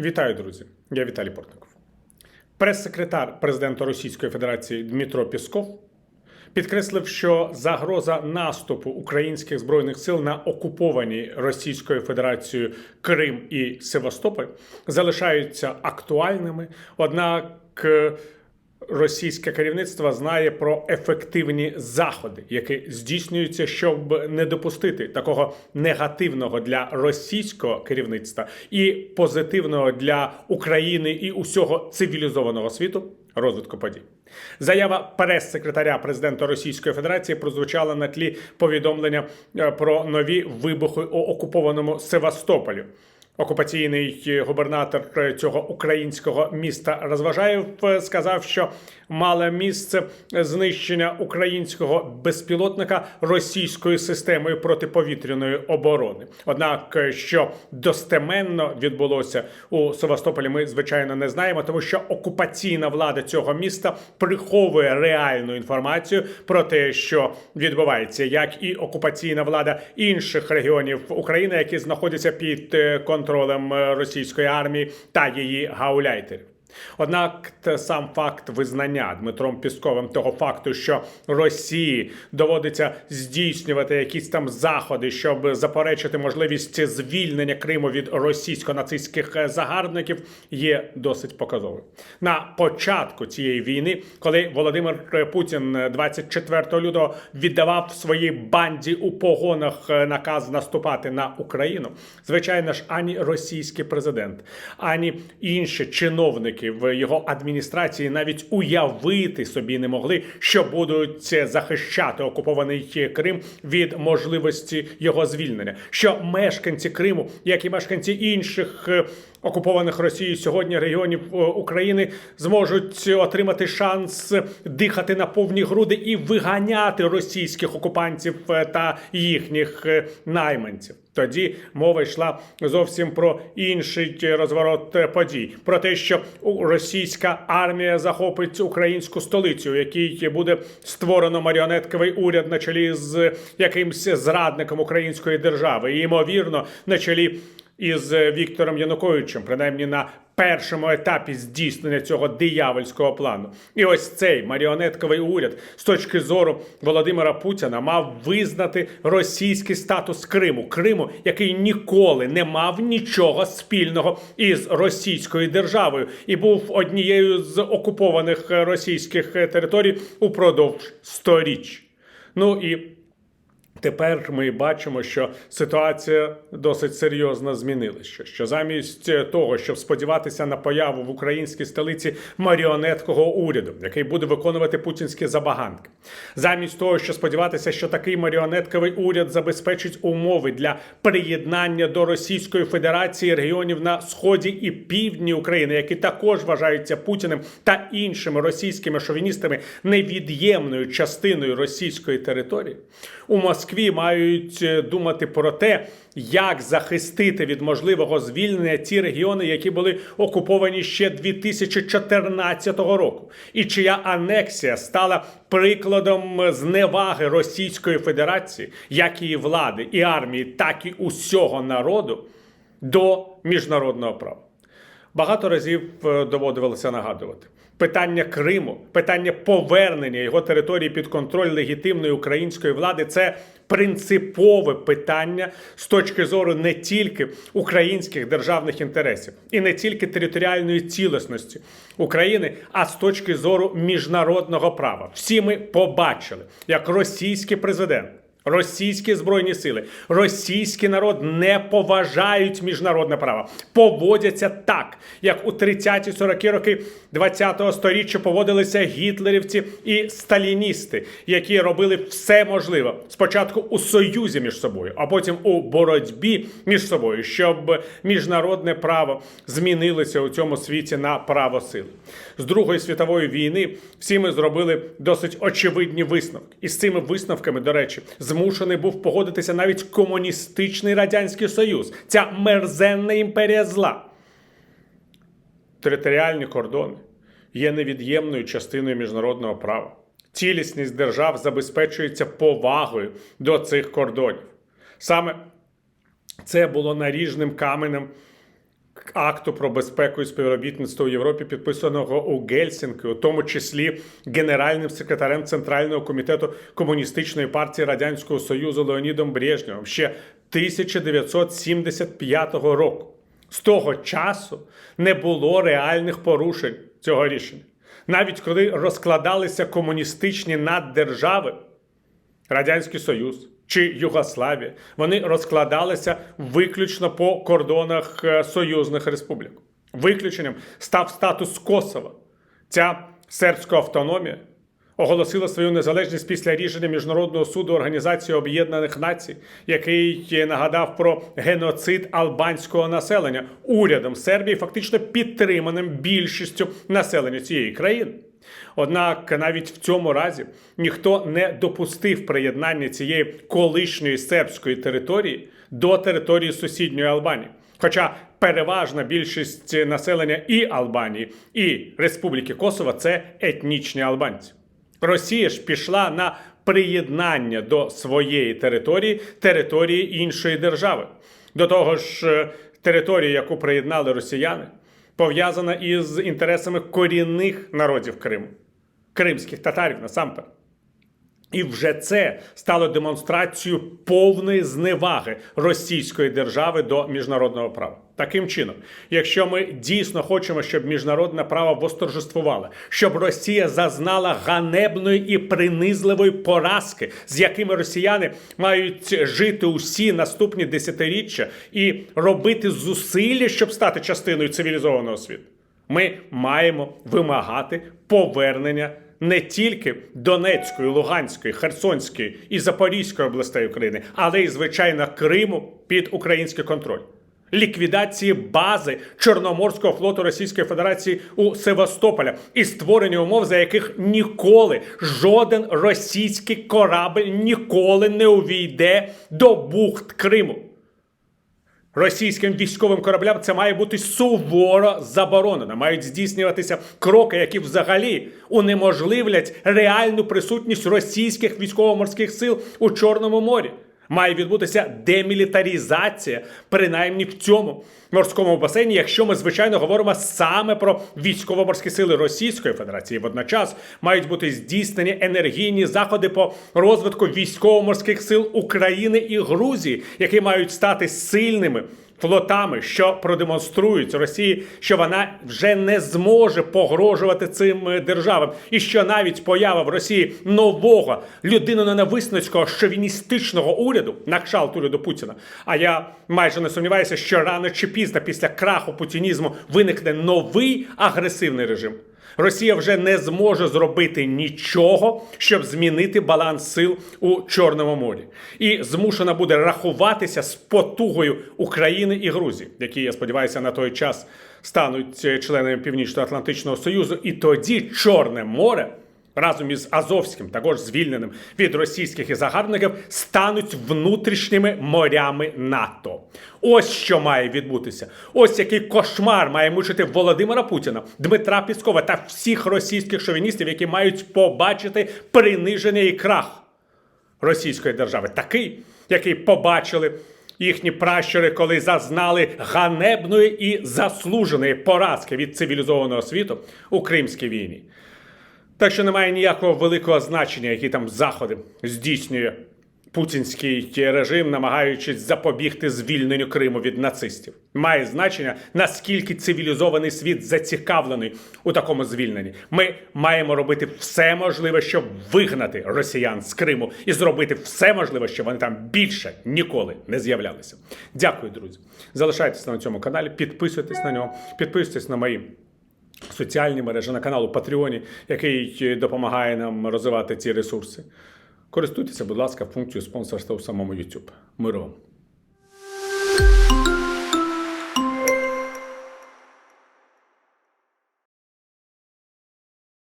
Вітаю, друзі! Я Віталій Портников. Прес-секретар президента Російської Федерації Дмитро Пісков підкреслив, що загроза наступу українських збройних сил на окуповані Російською Федерацією Крим і Севастополь залишаються актуальними. Однак е, російське керівництво знає про ефективні заходи, які здійснюються, щоб не допустити такого негативного для російського керівництва і позитивного для України і усього цивілізованого світу розвитку подій. Заява прес-секретаря президента Російської Федерації прозвучала на тлі повідомлення е, про нові вибухи у окупованому Севастополі. Окупаційний губернатор цього українського міста Розважаєв сказав, що мало місце знищення українського безпілотника російською системою протиповітряної оборони. Однак, що достеменно відбулося у Севастополі, ми звичайно не знаємо, тому що окупаційна влада цього міста приховує реальну інформацію про те, що відбувається, як і окупаційна влада інших регіонів України, які знаходяться під е, контролем е, російської армії та її гауляйтерів. Однак сам факт визнання Дмитром Пісковим того факту, що Росії доводиться здійснювати якісь там заходи, щоб заперечити можливість звільнення Криму від російсько-нацистських загарбників, є досить показовим. На початку цієї війни, коли Володимир Путін е, 24 лютого віддавав своїй банді у погонах наказ наступати на Україну, звичайно ж, ані російський президент, ані інші чиновники в його адміністрації навіть уявити собі не могли, що будуть захищати окупований Крим від можливості його звільнення. Що мешканці Криму, як і мешканці інших е, окупованих Росією сьогодні регіонів е, України, зможуть отримати шанс дихати на повні груди і виганяти російських окупантів е, та їхніх е, найманців. Тоді мова йшла зовсім про інший розворот подій, про те, що російська армія захопить українську столицю, у якій буде створено маріонетковий уряд на чолі з якимсь зрадником української держави, і ймовірно на чолі із Віктором Януковичем, принаймні на першому етапі здійснення цього диявольського плану. І ось цей маріонетковий уряд з точки зору Володимира Путіна мав визнати російський статус Криму, Криму, який ніколи не мав нічого спільного із російською державою і був однією з окупованих е, російських е, територій упродовж сторіч. Ну і Тепер ми бачимо, що ситуація досить серйозно змінилася. Що замість е, того, щоб сподіватися на появу в українській столиці маріонеткого уряду, який буде виконувати путінські забаганки, замість того, що сподіватися, що такий маріонетковий уряд забезпечить умови для приєднання до Російської Федерації регіонів на сході і півдні України, які також вважаються Путіним та іншими російськими шовіністами невід'ємною частиною російської території. У Москві мають е, думати про те, як захистити від можливого звільнення ті регіони, які були окуповані ще 2014 року, і чия анексія стала прикладом зневаги Російської Федерації, як її влади і армії, так і усього народу до міжнародного права. Багато разів е, доводилося нагадувати. Питання Криму, питання повернення його території під контроль легітимної української влади це принципове питання з точки зору не тільки українських державних інтересів і не тільки територіальної цілісності України, а з точки зору міжнародного права. Всі ми побачили, як російський президент. Російські збройні сили, російський народ не поважають міжнародне право, поводяться так, як у 30-40 роки 20-го сторіччя поводилися гітлерівці і сталіністи, які робили все можливе спочатку у союзі між собою, а потім у боротьбі між собою, щоб міжнародне право змінилося у цьому світі на право сили. З Другої світової війни всі ми зробили досить очевидні висновки, і з цими висновками, до речі, змушений був погодитися навіть комуністичний радянський союз, ця мерзенна імперія зла. Територіальні кордони є невід'ємною частиною міжнародного права. Цілісність держав забезпечується повагою до цих кордонів. Саме це було наріжним каменем акту про безпеку і співробітництво в Європі, підписаного у Гельсінки, у тому числі генеральним секретарем Центрального комітету комуністичної партії Радянського Союзу Леонідом Брежнєвим ще 1975 року. З того часу не було реальних порушень цього рішення. Навіть коли розкладалися комуністичні наддержави, Радянський Союз чи Югославія, вони розкладалися виключно по кордонах е, союзних республік. Виключенням став статус Косова. Ця сербська автономія оголосила свою незалежність після рішення Міжнародного суду Організації Об'єднаних Націй, який нагадав про геноцид албанського населення урядом Сербії, фактично підтриманим більшістю населення цієї країни. Однак навіть в цьому разі ніхто не допустив приєднання цієї колишньої сербської території до території сусідньої Албанії. Хоча переважна більшість населення і Албанії, і Республіки Косово це етнічні албанці. Росія ж пішла на приєднання до своєї території території іншої держави. До того ж, е, територія, яку приєднали росіяни, пов'язана із інтересами корінних народів Криму, кримських татарів насамперед. І вже це стало демонстрацією повної зневаги російської держави до міжнародного права. Таким чином, якщо ми дійсно хочемо, щоб міжнародне право восторжествувало, щоб Росія зазнала ганебної і принизливої поразки, з якими росіяни мають жити усі наступні десятиріччя і робити зусилля, щоб стати частиною цивілізованого світу, ми маємо вимагати повернення не тільки Донецької, Луганської, Херсонської і Запорізької областей України, але й звичайно Криму під український контроль. Ліквідації бази Чорноморського флоту Російської Федерації у Севастополя і створення умов, за яких ніколи жоден російський корабль ніколи не увійде до бухт Криму. Російським військовим кораблям це має бути суворо заборонено. Мають здійснюватися кроки, які взагалі унеможливлять реальну присутність російських військово-морських сил у Чорному морі. Має відбутися демілітарізація, принаймні в цьому морському басейні, якщо ми звичайно говоримо саме про військово-морські сили Російської Федерації. Водночас мають бути здійснені енергійні заходи по розвитку військово-морських сил України і Грузії, які мають стати сильними флотами, що продемонструють Росії, що вона вже не зможе погрожувати цим е, державам, і що навіть поява в Росії нового людиноненависницького шовіністичного уряду на кшалт уряду Путіна. А я майже не сумніваюся, що рано чи пізно після краху путінізму виникне новий агресивний режим. Росія вже не зможе зробити нічого, щоб змінити баланс сил у Чорному морі, і змушена буде рахуватися з потугою України і Грузії, які я сподіваюся на той час стануть членами Північно-Атлантичного Союзу, і тоді Чорне море. Разом із Азовським, також звільненим від російських і загарбників, стануть внутрішніми морями НАТО. Ось що має відбутися. Ось який кошмар має мучити Володимира Путіна, Дмитра Піскова та всіх російських шовіністів, які мають побачити приниження і крах російської держави, такий, який побачили. Їхні пращури, коли зазнали ганебної і заслуженої поразки від цивілізованого світу у Кримській війні. Так що немає ніякого великого значення, які там заходи здійснює путінський режим, намагаючись запобігти звільненню Криму від нацистів. Має значення, наскільки цивілізований світ зацікавлений у такому звільненні. Ми маємо робити все можливе, щоб вигнати росіян з Криму і зробити все можливе, щоб вони там більше ніколи не з'являлися. Дякую, друзі. Залишайтесь на цьому каналі, підписуйтесь на нього, підписуйтесь на мої. Соціальні мережі на каналу Патреоні, який допомагає нам розвивати ці ресурси. Користуйтеся, будь ласка, функцією спонсорства у самому YouTube. Миру вам!